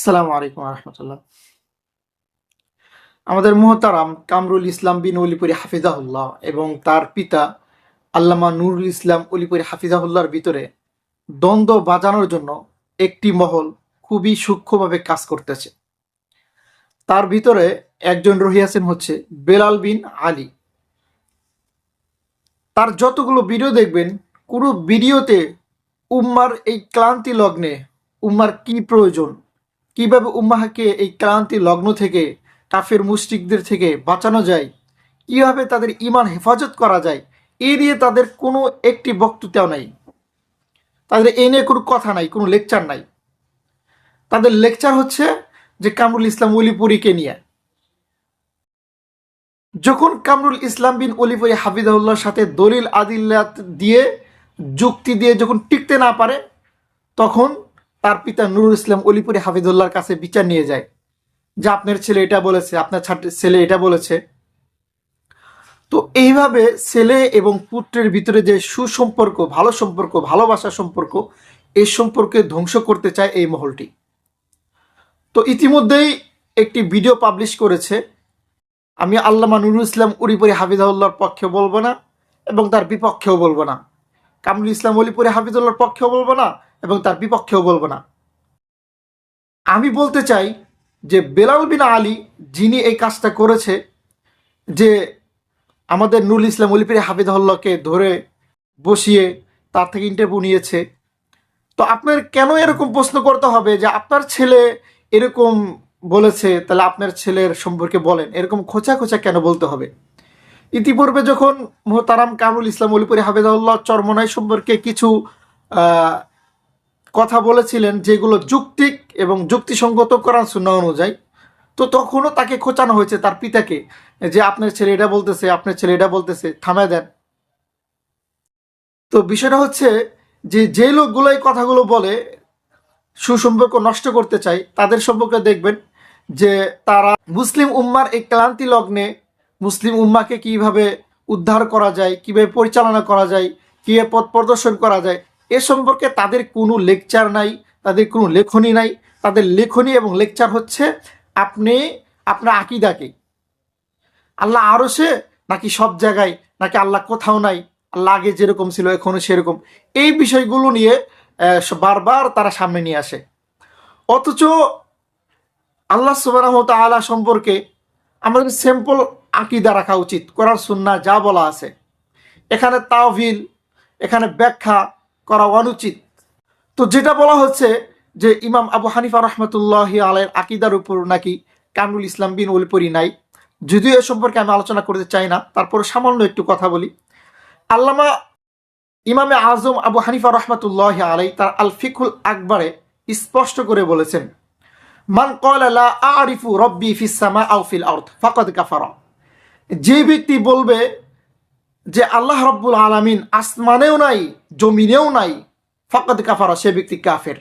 আসসালামু আলাইকুম রহমতুল্লাহ। আমাদের মোহতারাম কামরুল ইসলাম বিন অলিপুরি হাফিজাহুল্লাহ এবং তার পিতা আল্লামা নুরুল ইসলাম অলিপুরি হাফিজাহুল্লাহর ভিতরে দ্বন্দ্ব বাজানোর জন্য একটি মহল খুবই সূক্ষ্মভাবে কাজ করতেছে। তার ভিতরে একজন রহিয়াছেন হচ্ছে বেলাল বিন আলী। তার যতগুলো ভিডিও দেখবেন, কোনো ভিডিওতে উম্মার এই ক্লান্তি লগ্নে উম্মার কি প্রয়োজন কীভাবে উম্মাহকে এই ক্লান্তি লগ্ন থেকে, কাফের মুশরিকদের থেকে বাঁচানো যায়? কীভাবে তাদের ইমান হেফাজত করা যায়? এই নিয়ে তাদের কোনো একটি বক্তৃতাও নাই। তাদের এ নিয়ে কোনো কথা নাই, কোনো লেকচার নাই। তাদের লেকচার হচ্ছে যে কামরুল ইসলাম অলিপুরীকে নিয়ে। যখন কামরুল ইসলাম বিন অলিপুরি হাফিজাউল্লাহর সাথে দলিল আদিল্লাত দিয়ে, যুক্তি দিয়ে যখন টিকতে না পারে, তখন তার পিতা নুরুল ইসলাম অলিপুরি হাফিজুল্লাহর কাছে বিচার নিয়ে যায়। যে আপনার ছেলে এটা বলেছে, আপনার ছেলে এটা বলেছে। তো এইভাবে ছেলে এবং পুত্রের ভিতরে যে সুসম্পর্ক, ভালো সম্পর্ক, ভালোবাসা সম্পর্ক এই সম্পর্কে ধ্বংস করতে চায় এই মহলটি। তো ইতিমধ্যেই একটি ভিডিও পাবলিশ করেছে। আমি আল্লামা নুরুল ইসলাম উরিপুরি হাফিজাউল্লাহর পক্ষে বলব না এবং তার বিপক্ষেও বলব না। কামরুল ইসলাম অলিপুরি হাফিজুল্লাহর পক্ষেও বলব না এবং তার বিপক্ষেও বলব না। আমি বলতে চাই যে বেলাল বিন আলী যিনি এই কাজটা করেছে, যে আমাদের নুরুল ইসলাম অলিপুরি হাফিজুল্লাহকে ধরে বসিয়ে তার থেকে ইন্টারভিউ নিয়েছে। তো আপনার কেন এরকম প্রশ্ন করতে হবে যে আপনার ছেলে এরকম বলেছে, তাহলে আপনার ছেলের সম্পর্কে বলেন। এরকম খোঁচা খোঁচা কেন বলতে হবে? ইতিপূর্বে যখন মোহতারাম কামরুল ইসলাম অলিপুরি হাফিজাউল্লাহ চরমনাই সম্পর্কে কিছু কথা বলেছিলেন যেগুলো যুক্তিক এবং যুক্তিসঙ্গত করার সুন্না অনুযায়ী। তো তখনও তাকে খোঁচানো হয়েছে তার পিতাকে যে আপনার ছেলে এটা বলতেছে, আপনার ছেলে এটা বলতেছে, থামায় দেন। তো বিষয়টা হচ্ছে যে যে লোকগুলো এই কথাগুলো বলে, সুসম্পর্ক নষ্ট করতে চায়, তাদের সম্পর্কে দেখবেন যে তারা মুসলিম উম্মার এই ক্লান্তি লগ্নে মুসলিম উম্মাকে কীভাবে উদ্ধার করা যায়, কীভাবে পরিচালনা করা যায়, কীভাবে পথ প্রদর্শন করা যায় এ সম্পর্কে তাদের কোনো লেকচার নাই, তাদের কোনো লেখনী নাই। তাদের লেখনী এবং লেকচার হচ্ছে আপনি, আপনার আকিদাকে। আল্লাহ আরও সে নাকি সব জায়গায়, নাকি আল্লাহ কোথাও নাই, আল্লাহ আগে যেরকম ছিল এখনও সেরকম। এই বিষয়গুলো নিয়ে বারবার তারা সামনে নিয়ে আসে। অথচ আল্লাহ সুবাহ তাআলা সম্পর্কে আমাদের সিম্পল আকিদা রাখা উচিত। করার সুন্না যা বলা আছে। এখানে তাওভিল এখানে ব্যাখ্যা করা অনুচিত। তো যেটা বলা হচ্ছে যে ইমাম আবু হানিফা রহমতুল্লাহ আলের আকিদার উপর নাকি কামরুল ইসলাম বিন উলপুরি নাই। যদিও এ সম্পর্কে আমি আলোচনা করতে চাই না তারপর সামান্য একটু কথা বলি। আল্লামা ইমামে আজম আবু হানিফা রহমতুল্লাহ আলাই তার আল ফিকুল আকবরে স্পষ্ট করে বলেছেন, মান কলা আরিফু রব্বি ফিসামা আউফিল আরদ ফাকাদ কাফারা। যে ব্যক্তি বলবে যে আল্লাহ রব্বুল আলামিন আসমানেও নাই, জমিনেও নাই, ফাকাদ কাফারা, সে ব্যক্তি কাফের।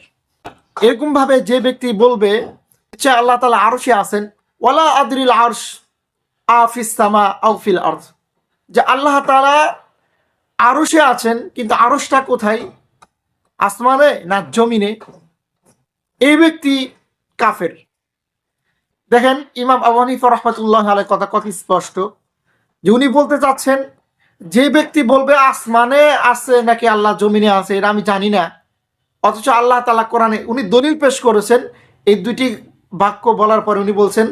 এরকম ভাবে যে ব্যক্তি বলবে যে আল্লাহ তাআলা আরশে আছেন। ওয়ালা আদরিল আরশ আফিস আউফিল আরদ। যে আল্লাহ তাআলা আরশে আছেন, কিন্তু আরশটা কোথায়? আসমানে না জমিনে? এই ব্যক্তি কাফের। দেখেন, ইমাম আবু হানিফা রহমতুল্লাহ আলাই কথা কত স্পষ্ট। যে উনি বলতে চাচ্ছেন যে ব্যক্তি বলবে আসমানে আছে নাকি আল্লাহ জমিনে আছে, এটা আমি জানি না। অথচ আল্লাহ তালা কোরআনে উনি দলিল পেশ করেছেন, এই দুইটি বাক্য বলার পরে উনি বলছেন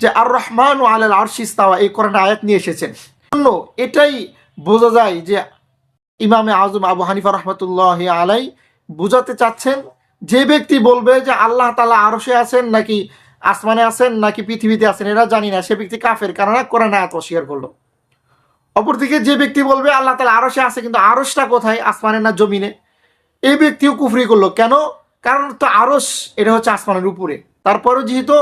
যে আর রহমান ও আল আরশিস্তাওয়া এই কোরআনে আয়াত নিয়ে এসেছেন। জন্য এটাই বোঝা যায় যে, ইমামে আজম আবু হানিফা রহমতুল্লাহ আলাই বুঝাতে চাচ্ছেন, যে ব্যক্তি বলবে যে, আল্লাহ তালা আরশে আছেন নাকি আসমানে আছেন নাকি পৃথিবীতে আছেন এরা জানি না, সে ব্যক্তি কাফের কারণ কোরআন আয়াত অস্বীকার করল। অপরদিকে যে ব্যক্তি বলবে, আল্লাহ তালা আরশে আছে, কিন্তু আরশটা কোথায়? আসমানে না জমিনে? এই ব্যক্তিও কুফরি করল। কেন? কারণ তো আরস এটা হচ্ছে আসমানের উপরে। তারপরেও যেহেতু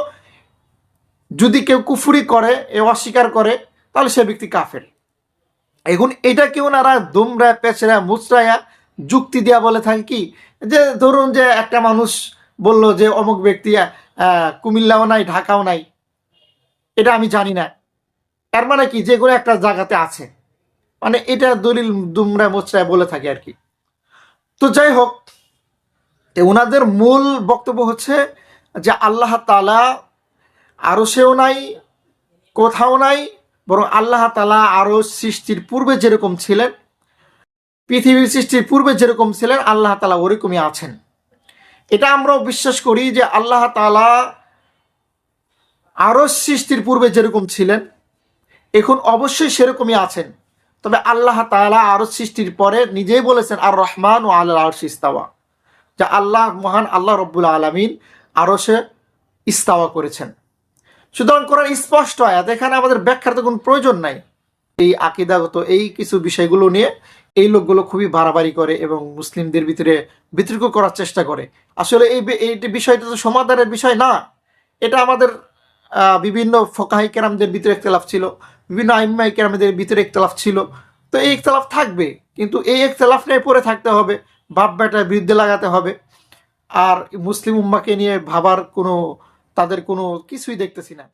যদি কেউ কুফরি করে, এ অস্বীকার করে, তাহলে সে ব্যক্তি কাফের। এখন এটা কেউ নারা দুমরা পেছরা মুচড়ায়া যুক্তি দেওয়া বলে থাকে কি? যে ধরুন যে একটা মানুষ বলল যে অমুক ব্যক্তি কুমিল্লাও নাই, ঢাকাও নাই। এটা আমি জানি না। এর মানে কি? যে কোনো একটা জায়গাতে আছে। মানে এটা দলিল দুমরা মুচড়ায় বলে থাকে আর কি। তো যাই হোক ওনাদের মূল বক্তব্য হচ্ছে যে আল্লাহ তালা আরও সেও নাই, কোথাও নাই, বরং আল্লাহ তালা আরও সৃষ্টির পূর্বে যেরকম ছিলেন, পৃথিবীর সৃষ্টির পূর্বে যেরকম ছিলেন, আল্লাহ তালা ওরকমই আছেন। এটা আমরাও বিশ্বাস করি যে আল্লাহ তালা আরও সৃষ্টির পূর্বে যেরকম ছিলেন এখন অবশ্যই সেরকমই আছেন। তবে আল্লাহ তাআলা আরও সৃষ্টির পরে নিজেই বলেছেন আর রহমান ও আল্লাহ আরশ ইস্তাওয়া। যা আল্লাহ মহান আল্লাহ রব্বুল আলমিন আরও সে ইস্তাওয়া করেছেন। সুতরাং কোরআন স্পষ্ট আয়াত, এখানে আমাদের ব্যাখ্যার তো কোনো প্রয়োজন নাই। এই আকিদাগত এই কিছু বিষয়গুলো নিয়ে এই লোকগুলো খুবই বাড়াবাড়ি করে এবং মুসলিমদের ভিতরে বিতর্ক করার চেষ্টা করে। আসলে এই বিষয়টা তো সমাধানের বিষয় না। এটা আমাদের বিভিন্ন ফোকাহি কেরামদের ভিতরে একতলাফ ছিল, বিভিন্ন আইমাই কেরামদের ভিতরে একতলাফ ছিল। তো এই একতলাফ থাকবে, কিন্তু এই একতলাফ নিয়ে পড়ে থাকতে হবে, বাপ বেটার বিরুদ্ধে লাগাতে হবে। আর মুসলিম উম্মাকে নিয়ে ভাবার কোনো, তাদের কোনো কিছুই দেখতেছি না।